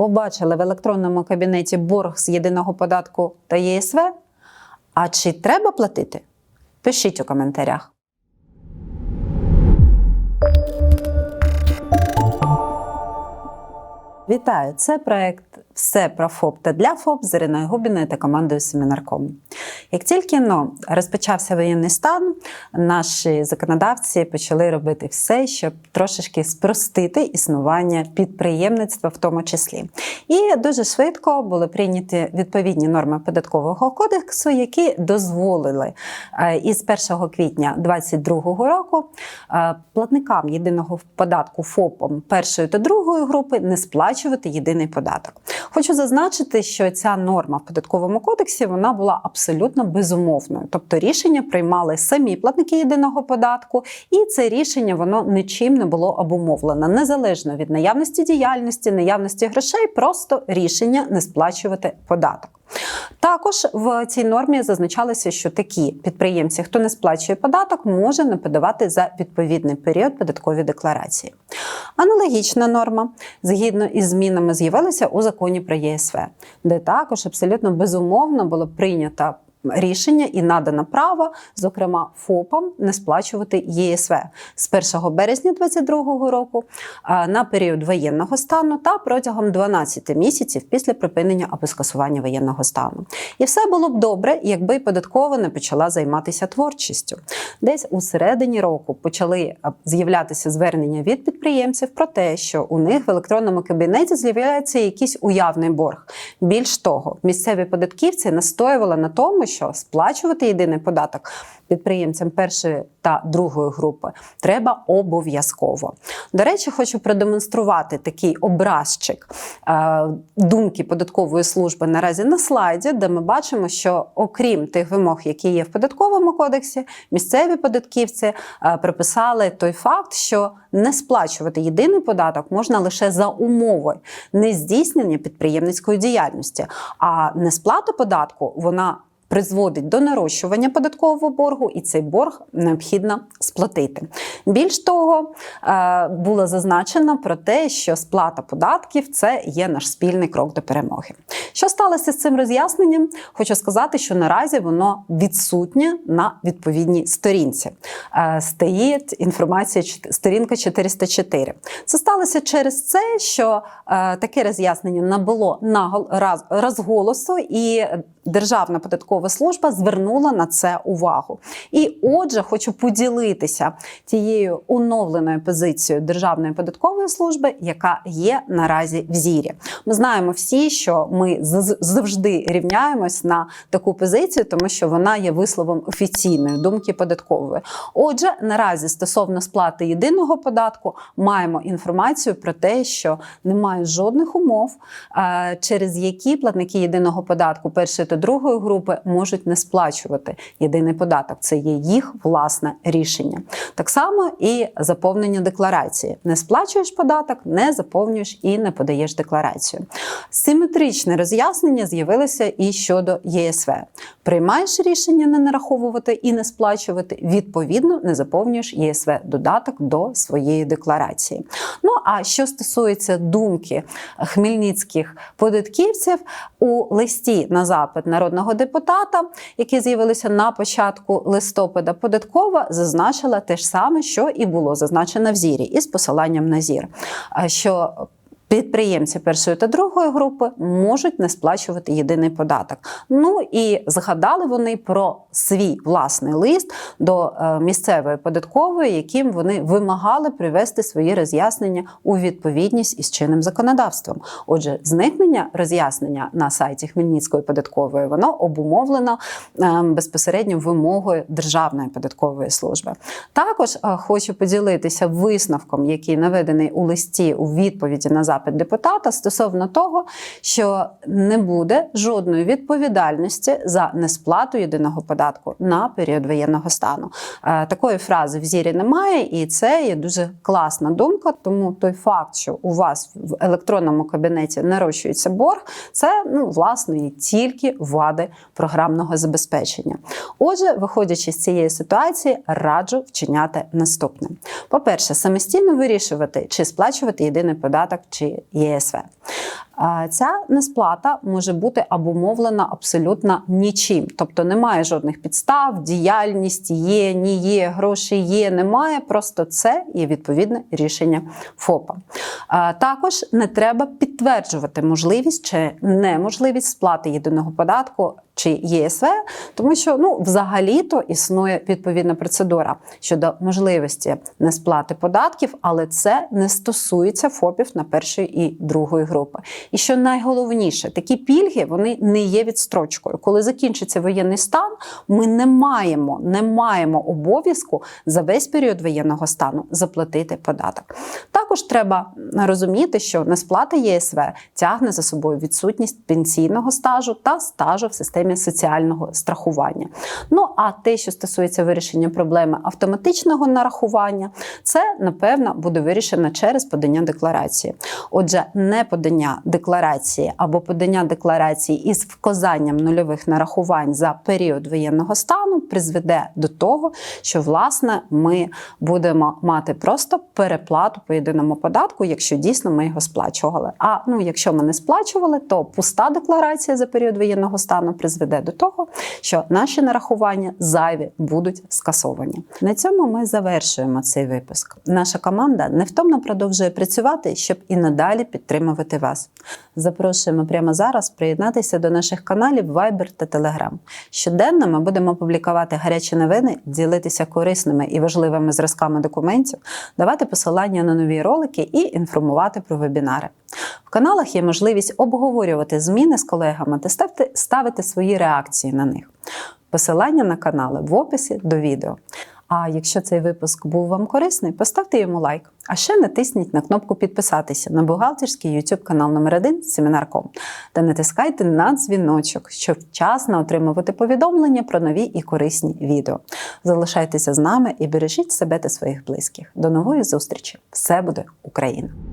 Побачили в електронному кабінеті борг з єдиного податку та ЄСВ? А чи треба платити? Пишіть у коментарях. Вітаю! Це проект Все про ФОП та для ФОП з Іриною Губіною та командою Семінарком. Як тільки ну, розпочався воєнний стан, наші законодавці почали робити все, щоб трошечки спростити існування підприємництва, в тому числі. І дуже швидко були прийняті відповідні норми податкового кодексу, які дозволили е, із 1 квітня 2022 року е, платникам єдиного податку ФОПом першої та другої групи не сплачувати єдиний податок. Хочу зазначити, що ця норма в податковому кодексі вона була абсолютно безумовною, тобто рішення приймали самі платники єдиного податку, і це рішення воно нічим не було обумовлено, незалежно від наявності діяльності, наявності грошей, просто рішення не сплачувати податок. Також в цій нормі зазначалося, що такі підприємці, хто не сплачує податок, може не подавати за відповідний період податкові декларації. Аналогічна норма, згідно із змінами, з'явилася у законі про ЄСВ, де також абсолютно безумовно було прийнято рішення і надано право, зокрема ФОПам, не сплачувати ЄСВ з 1 березня 2022 року на період воєнного стану та протягом 12 місяців після припинення або скасування воєнного стану. І все було б добре, якби податкова не почала займатися творчістю. Десь у середині року почали з'являтися звернення від підприємців про те, що у них в електронному кабінеті з'являється якийсь уявний борг. Більш того, місцеві податківці настоювали на тому, що сплачувати єдиний податок підприємцям першої та другої групи треба обов'язково. До речі, хочу продемонструвати такий образчик е, думки податкової служби наразі на слайді, де ми бачимо, що окрім тих вимог, які є в податковому кодексі, місцеві податківці е, приписали той факт, що не сплачувати єдиний податок можна лише за умови нездійснення підприємницької діяльності, а несплата податку вона призводить до нарощування податкового боргу, і цей борг необхідно сплатити. Більш того, е, було зазначено про те, що сплата податків це є наш спільний крок до перемоги. Що сталося з цим роз'ясненням? Хочу сказати, що наразі воно відсутнє на відповідній сторінці. Е, Стоїть інформація сторінка 404. Це сталося через це, що е, таке роз'яснення набуло розголосу і Державна податкова служба звернула на це увагу. І отже, хочу поділитися тією оновленою позицією Державної податкової служби, яка є наразі в зірі. Ми знаємо всі, що ми завжди рівняємось на таку позицію, тому що вона є висловом офіційної думки податкової. Отже, наразі стосовно сплати єдиного податку маємо інформацію про те, що немає жодних умов, е, через які платники єдиного податку першої та другої групи можуть не сплачувати єдиний податок. Це є їх власне рішення. Так само і заповнення декларації. Не сплачуєш податок, не заповнюєш і не подаєш декларацію. Симетричне роз'яснення з'явилося і щодо ЄСВ. Приймаєш рішення не нараховувати і не сплачувати, відповідно, не заповнюєш ЄСВ додаток до своєї декларації. Ну а що стосується думки хмельницьких податківців у листі на запит народного депутата, які з'явилися на початку листопада, податкова зазначила те ж саме, що і було зазначено в зірі, із посиланням на зір. що Підприємці першої та другої групи можуть не сплачувати єдиний податок. Ну і згадали вони про свій власний лист до е, місцевої податкової, яким вони вимагали привести свої роз'яснення у відповідність із чинним законодавством. Отже, зникнення роз'яснення на сайті Хмельницької податкової воно обумовлено е, безпосередньо вимогою Державної податкової служби. Також е, хочу поділитися висновком, який наведений у листі у відповіді на запит запит депутата стосовно того, що не буде жодної відповідальності за несплату єдиного податку на період воєнного стану. Е, такої фрази в зірі немає, і це є дуже класна думка. Тому той факт, що у вас в електронному кабінеті нарощується борг, це ну власне тільки вади програмного забезпечення. Отже, виходячи з цієї ситуації, раджу вчиняти наступне: по-перше, самостійно вирішувати, чи сплачувати єдиний податок чи ЄСВ. Ця несплата може бути обумовлена абсолютно нічим, тобто немає жодних підстав, діяльність є, ні є, гроші є, немає. Просто це є відповідне рішення ФОПа. Також не треба підтверджувати можливість чи неможливість сплати єдиного податку чи ЄСВ, тому що ну взагалі-то існує відповідна процедура щодо можливості несплати податків, але це не стосується ФОПів на першої і другої групи. І що найголовніше, такі пільги вони не є відстрочкою. Коли закінчиться воєнний стан, ми не маємо, не маємо обов'язку за весь період воєнного стану заплатити податок. Також треба розуміти, що несплата ЄСВ тягне за собою відсутність пенсійного стажу та стажу в системі соціального страхування. Ну а те, що стосується вирішення проблеми автоматичного нарахування, це напевно буде вирішено через подання декларації. Отже, не подання декларації або подання декларації із вказанням нульових нарахувань за період воєнного стану призведе до того, що власне ми будемо мати просто переплату по єдиному податку, якщо дійсно ми його сплачували. А ну, якщо ми не сплачували, то пуста декларація за період воєнного стану призведе до того, що наші нарахування зайві будуть скасовані. На цьому ми завершуємо цей випуск. Наша команда невтомно продовжує працювати, щоб і надалі підтримувати вас. Запрошуємо прямо зараз приєднатися до наших каналів Viber та Telegram. Щоденно ми будемо публікувати гарячі новини, ділитися корисними і важливими зразками документів, давати посилання на нові ролики і інформувати про вебінари. В каналах є можливість обговорювати зміни з колегами та ставити, ставити свої реакції на них. Посилання на канали в описі до відео. А якщо цей випуск був вам корисний, поставте йому лайк. А ще натисніть на кнопку підписатися на бухгалтерський YouTube канал номер 1 Семінарком та натискайте на дзвіночок, щоб вчасно отримувати повідомлення про нові і корисні відео. Залишайтеся з нами і бережіть себе та своїх близьких. До нової зустрічі! Все буде Україна!